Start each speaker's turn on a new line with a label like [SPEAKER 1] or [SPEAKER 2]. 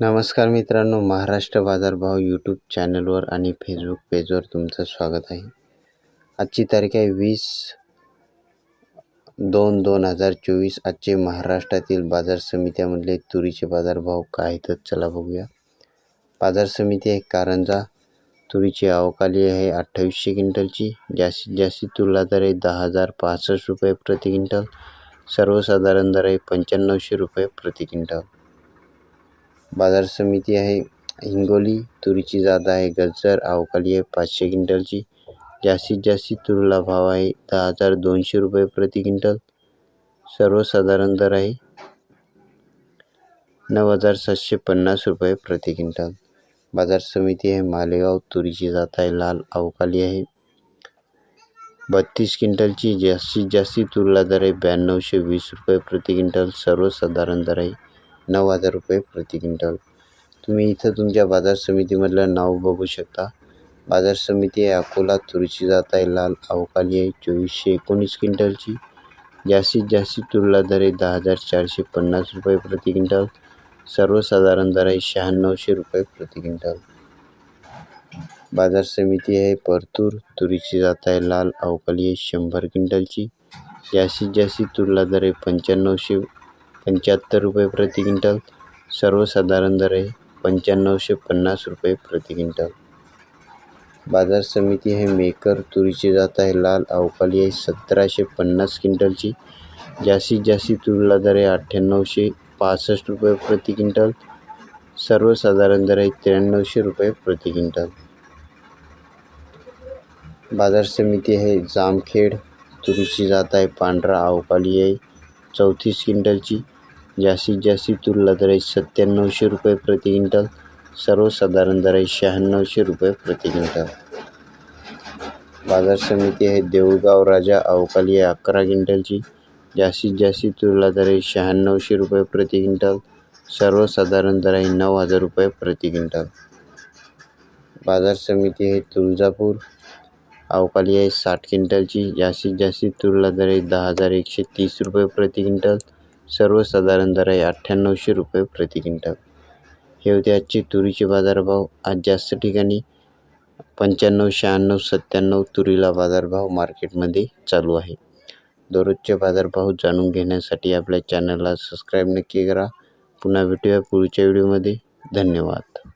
[SPEAKER 1] नमस्कार मित्रांनो महाराष्ट्र बाजारभाव यूट्यूब चॅनलवर आणि फेसबुक पेजवर तुमचं स्वागत आहे. आजची तारीख आहे वीस दोन दोन हजार चोवीस. आजचे महाराष्ट्रातील बाजार समित्यामधले तुरीचे बाजारभाव काय तर चला बघूया. बाजार समिती आहे कारंजा. तुरीची अवकाली आहे अठ्ठावीसशे क्विंटलची. जास्तीत जास्त तुला दर आहे दहा हजार पासष्ट रुपये प्रति क्विंटल. सर्वसाधारण दर आहे पंच्याण्णवशे रुपये प्रति क्विंटल. बाजार समिती आहे. हिंगोली तुरीची जात आहे. गजर अवकाळी आहे. पाचशे क्विंटलची. जास्तीत जास्त तुरीला भाव आहे. दहा हजार दोनशे रुपये प्रति क्विंटल. सर्वसाधारण दर आहे. नऊ हजार सातशे पन्नास रुपये प्रति क्विंटल. बाजार समिती आहे. मालेगाव तुरीची जात आहे. लाल अवकाळी आहे. बत्तीस क्विंटलची जास्तीत जास्त तुरीला दर आहे. ब्याण्णवशे वीस रुपये प्रति क्विंटल. सर्वसाधारण दर आहे. नऊ हजार रुपये प्रति क्विंटल. तुम्ही इथं तुमच्या बाजार समितीमधलं नाव बघू शकता. बाजार समिती आहे अकोला तुरीची जात आहे लाल अवकाली आहे चोवीसशे एकोणीस क्विंटलची. जास्तीत जास्त तुरला दर आहे दहा हजार चारशे पन्नास रुपये प्रति क्विंटल. सर्वसाधारण दर आहे शहाण्णवशे रुपये प्रति क्विंटल. बाजार समिती आहे परतूर तुरीची जात आहे लाल अवकाली आहे शंभर क्विंटलची. जास्तीत जास्त तुरला दर आहे पंच्याण्णवशे पंच्याहत्तर रुपये प्रति क्विंटल, सर्वसाधारण दर आहे पंच्याण्णवशे पन्नास रुपये प्रति क्विंटल. बाज़ार समिती आहे मेकर तुरीची जात आहे, लाल अवकाली आहे, सतराशे पन्नास क्विंटलची. जास्तीत जास्त तुरीला दर आहे अठ्ठ्याण्णवशे पासष्ट रुपये प्रति क्विंटल, सर्वसाधारण दर आहे त्र्याण्णवशे रुपये प्रति क्विंटल. बाज़ार समिती आहे जामखेड तुरीची जात आहे, पांढरा अवकाली आहे, चौतीस क्विंटलची. जास्तीत जास्त तुरीला दर आहे सत्त्याण्णवशे रुपये प्रति क्विंटल. सर्वसाधारण दर आहे शहाण्णवशे रुपये प्रति क्विंटल. बाजार समिती आहे देऊळगाव राजा अवकाली आहे अकरा क्विंटलची. जास्तीत जास्त तुरीला दर आहे शहाण्णवशे रुपये प्रति क्विंटल. सर्वसाधारण दर आहे नऊ हजार रुपये प्रति क्विंटल. बाजार समिती आहे तुळजापूर. अवकाली आहे साठ क्विंटलची. जास्तीत जास्त तुरीला दर आहे दहा हजार एकशे तीस रुपये प्रति क्विंटल. सर्वसाधारण दर आहे अठ्ठ्याण्णवशे रुपये प्रति क्विंटल. हे होते आजचे तुरीचे बाजारभाव. आज जास्त ठिकाणी पंच्याण्णव शहाण्णव सत्त्याण्णव तुरीला बाजारभाव मार्केटमध्ये चालू आहे. दररोजचे बाजारभाव जाणून घेण्यासाठी आपल्या चॅनलला सबस्क्राईब नक्की करा. पुन्हा भेटूया पुढच्या व्हिडिओमध्ये. धन्यवाद.